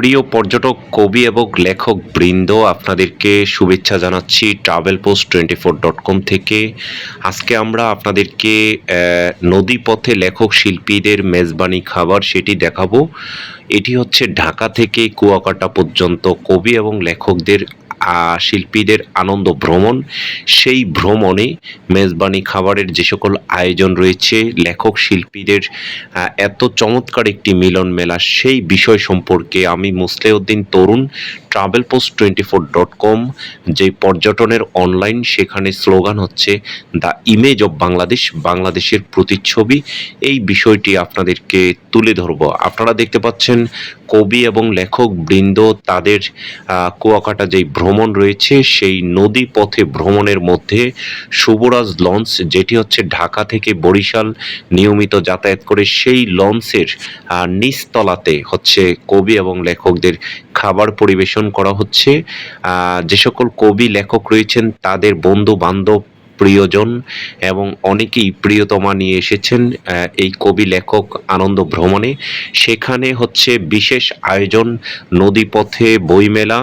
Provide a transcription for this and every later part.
প্রিয় পর্যটক, কবি এবং লেখক বৃন্দ, আপনাদেরকে শুভেচ্ছা জানাচ্ছি travel post twenty four dot com থেকে। আজকে আমরা আপনাদেরকে নদীপথে লেখক শিল্পীদের মেজবানি খাবার সেটি দেখাবো। এটি হচ্ছে ঢাকা থেকে কুয়াকাটা পর্যন্ত কবি এবং লেখকদের শিল্পীদের আনন্দ ভ্রমণ। সেই ভ্রমণে মেজবানি খাবারের যে সকল আয়োজন রয়েছে, লেখক শিল্পীদের এত চমৎকার একটি মিলন মেলা, সেই বিষয় সম্পর্কে আমি Musleuddin Tarun travel post twenty four dot com যে পর্যটনের অনলাইন সেখানে স্লোগান হচ্ছে, দ্য ইমেজ অব বাংলাদেশ, বাংলাদেশের প্রতিচ্ছবি। এই বিষয়টি আপনাদেরকে তুলে ধরব। আপনারা দেখতে পাচ্ছেন, কবি এবং লেখক বৃন্দ তাদের কুয়াকাটা যেই ভ্রমণ রয়েছে সেই নদী পথে ভ্রমণের মধ্যে শুভরাজ লঞ্চ, যেটি হচ্ছে ঢাকা থেকে বরিশাল নিয়মিত যাতায়াত করে সেই লঞ্চের নিচতলাতে হচ্ছে কবি এবং লেখকদের খাবার পরিবেশন করা হচ্ছে। যে সকল কবি লেখক রয়েছেন, তাদের বন্ধু বান্ধব প্রিয়জন এবং অনেকেই প্রিয়তমা নিয়ে এসেছেন এই কবি লেখক আনন্দ ভ্রমণে। সেখানে হচ্ছে বিশেষ আয়োজন, নদীপথে বইমেলা,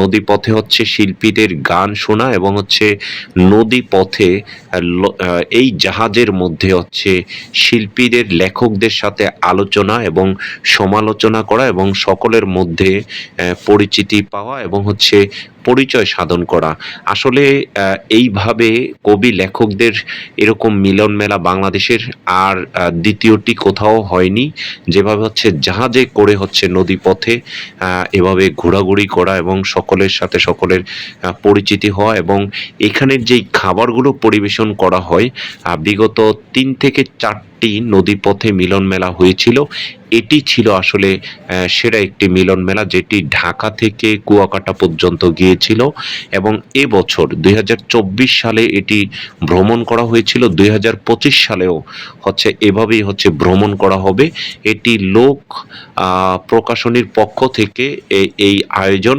নদীপথে হচ্ছে শিল্পীদের গান শোনা এবং হচ্ছে নদীপথে এই জাহাজের মধ্যে হচ্ছে শিল্পীদের, লেখকদের সাথে আলোচনা এবং সমালোচনা করা এবং সকলের মধ্যে পরিচিতি পাওয়া এবং হচ্ছে পরিচয় সাধন করা। আসলে এইভাবে কবি লেখকদের এরকম মিলন মেলা বাংলাদেশের আর দ্বিতীয়টি কোথাও হয়নি। যেভাবে হচ্ছে জাহাজে করে হচ্ছে নদীপথে আহ, এভাবে ঘোরাঘুরি করা এবং সকলের সাথে সকলের পরিচিতি হওয়া এবং এখানের যেই খাবারগুলো পরিবেশন করা হয় বিগত তিন থেকে চারটি নদীপথে মিলন মেলা হয়েছিল। এটি ছিল আসলে সেরা একটি মিলন মেলা যেটি ঢাকা থেকে কুয়াকাটা পর্যন্ত গিয়েছিল এবং এবছর দুই হাজার চব্বিশ সালে এটি ভ্রমণ করা হয়েছিল। দুই হাজার পঁচিশ সালেও হচ্ছে, এভাবেই হচ্ছে ভ্রমণ করা হবে। এটি লোক প্রকাশনীর পক্ষ থেকে এই আয়োজন,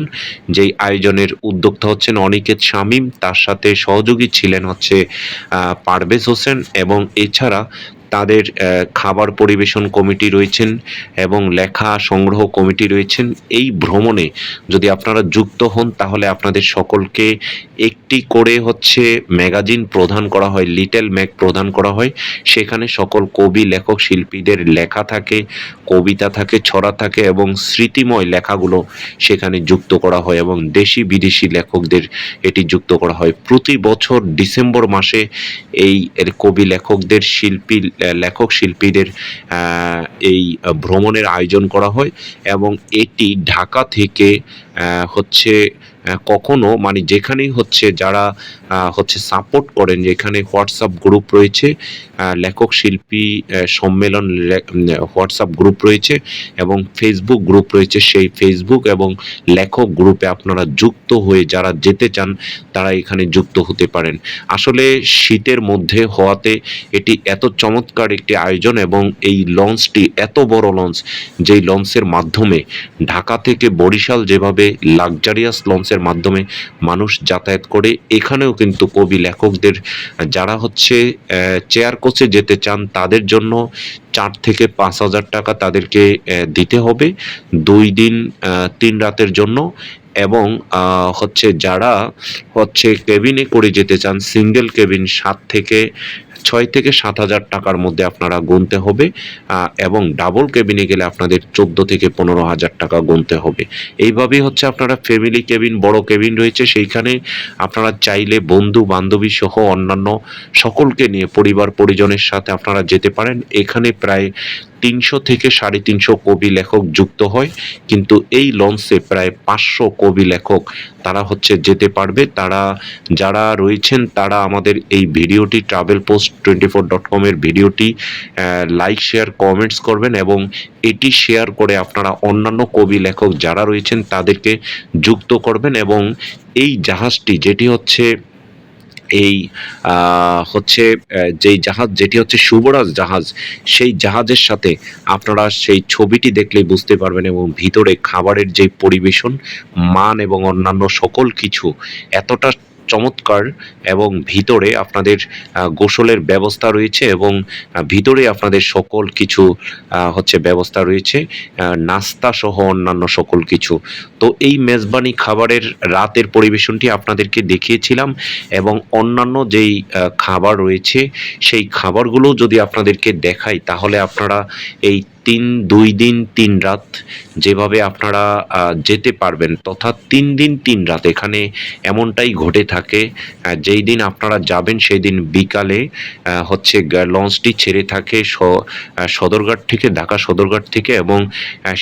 যেই আয়োজনের উদ্যোক্তা হচ্ছেন অনিকেত শামীম, তার সাথে সহযোগী ছিলেন হচ্ছে পারভেজ হোসেন এবং এছাড়া তাদের খাবার পরিবেশন কমিটি রয়েছেন এবং লেখা সংগ্রহ কমিটি রয়েছেন। এই ভ্রমণে যদি আপনারা যুক্ত হন, তাহলে আপনাদের সকলকে একটি করে হচ্ছে ম্যাগাজিন প্রদান করা হয়, লিটল ম্যাগ প্রদান করা হয়। সেখানে সকল কবি, লেখক, শিল্পীদের লেখা থাকে, কবিতা থাকে, ছড়া থাকে এবং স্মৃতিময় লেখাগুলো সেখানে যুক্ত করা হয় এবং দেশি বিদেশি লেখকদের এটি যুক্ত করা হয়। প্রতি বছর ডিসেম্বর মাসে এই কবি, লেখকদের, শিল্পী লেখক শিল্পীদের এই ভ্রমণের আয়োজন করা হয় এবং এটি ঢাকা থেকে হচ্ছে কখনো মানে যেখানেই হচ্ছে যারা হচ্ছে সাপোর্ট করেন, যেখানে হোয়াটসঅ্যাপ গ্রুপ রয়েছে লেখক শিল্পী সম্মেলন হোয়াটসঅ্যাপ গ্রুপ রয়েছে এবং ফেসবুক গ্রুপ রয়েছে, সেই ফেসবুক এবং লেখক গ্রুপে আপনারা যুক্ত হয়ে যারা যেতে চান, তারা এখানে যুক্ত হতে পারেন। আসলে শীতের মধ্যে হওয়াতে এটি এত চমৎকার একটি আয়োজন এবং এই লঞ্চটি এত বড় লঞ্চ, যেই লঞ্চের মাধ্যমে ঢাকা থেকে বরিশাল যেভাবে লাক্সারিয়াস লঞ্চের মাধ্যমে মানুষ যাতায়াত করে। এখানেও কিন্তু কবি লেখকদের যারা হচ্ছে চেয়ার কোচে যেতে চান, তাদের জন্য চার থেকে পাঁচ হাজার টাকা তাদেরকে দিতে হবে দুই দিন তিন রাতের জন্য। এবং হচ্ছে যারা হচ্ছে কেবিনে করে যেতে চান সিঙ্গেল কেবিন সাত থেকে ছয় থেকে সাত হাজার টাকার মধ্যে আপনারা গুনতে হবে এবং ডাবল কেবিনে গেলে আপনাদের চোদ্দ থেকে পনেরো হাজার টাকা গুনতে হবে। এইভাবেই হচ্ছে আপনারা ফ্যামিলি কেবিন বড় কেবিন রয়েছে, সেইখানে আপনারা চাইলে বন্ধু, বান্ধবী সহ অন্যান্য সকলকে নিয়ে, পরিবার, পরিজনের সাথে আপনারা যেতে পারেন। এখানে প্রায় তিনশো থেকে সাড়ে তিনশো কবি লেখক যুক্ত হয়, কিন্তু এই লঞ্চে প্রায় পাঁচশো কবি লেখক তারা হচ্ছে যেতে পারবে। তারা যারা রয়েছেন, তারা আমাদের এই ভিডিওটি travel post twenty four dot কমের ভিডিওটি লাইক শেয়ার কমেন্টস করবেন এবং এটি শেয়ার করে আপনারা অন্যান্য কবি লেখক যারা রয়েছেন, তাদেরকে যুক্ত করবেন এবং এই জাহাজটি, যেটি হচ্ছে এই হচ্ছে যেই জাহাজ, যেটি হচ্ছে শুভরাজ জাহাজ, সেই জাহাজের সাথে আপনারা সেই ছবিটি দেখলেই বুঝতে পারবেন এবং ভিতরে খাবারের যে পরিবেশন, মান এবং অন্যান্য সকল কিছু এতটা চমৎকার এবং ভিতরে আপনাদের গোসলের ব্যবস্থা রয়েছে এবং ভিতরে আপনাদের সকল কিছু হচ্ছে ব্যবস্থা রয়েছে নাস্তা সহ অন্যান্য সকল কিছু। তো এই মেজবানি খাবারের রাতের পরিবেশনটি আপনাদেরকে দেখিয়েছিলাম এবং অন্যান্য যেই খাবার রয়েছে, সেই খাবারগুলো যদি আপনাদেরকে দেখাই, তাহলে আপনারা এই তিন, দুই দিন, তিন রাত যেভাবে আপনারা যেতে পারবেন, তথা তিন দিন, তিন রাত। এখানে এমনটাই ঘটে থাকে যেই দিন আপনারা যাবেন সেই দিন বিকালে হচ্ছে লঞ্চটি ছেড়ে থাকে সদরঘাট থেকে, ঢাকা সদরঘাট থেকে এবং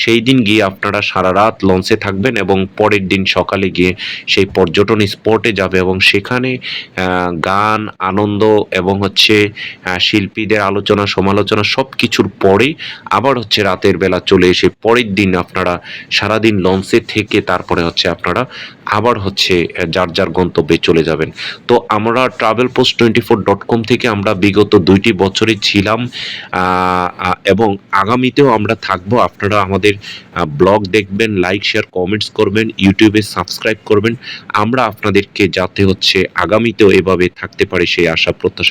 সেই দিন গিয়ে আপনারা সারা রাত লঞ্চে থাকবেন এবং পরের দিন সকালে গিয়ে সেই পর্যটন স্পটে যাবে এবং সেখানে গান, আনন্দ এবং হচ্ছে শিল্পীদের আলোচনা, সমালোচনা সব কিছুর পরে আবার হচ্ছে রাতের বেলা চলে এসে পরের দিন আপনারা সারাদিন লঞ্চে থেকে তারপরে হচ্ছে আপনারা আবার হচ্ছে যার যার গন্তব্যে চলে যাবেন। তো আমরা travel post twenty four dot com থেকে আমরা বিগত দুইটি বছরে ছিলাম এবং আগামীতেও আমরা থাকব। আপনারা আমাদের ব্লগ দেখবেন লাইক শেয়ার কমেন্টস করবেন ইউটিউবে সাবস্ক্রাইব করবেন। আমরা আপনাদেরকে যাতে হচ্ছে আগামীতেও এভাবে থাকতে পারি সেই আশা, প্রত্যাশা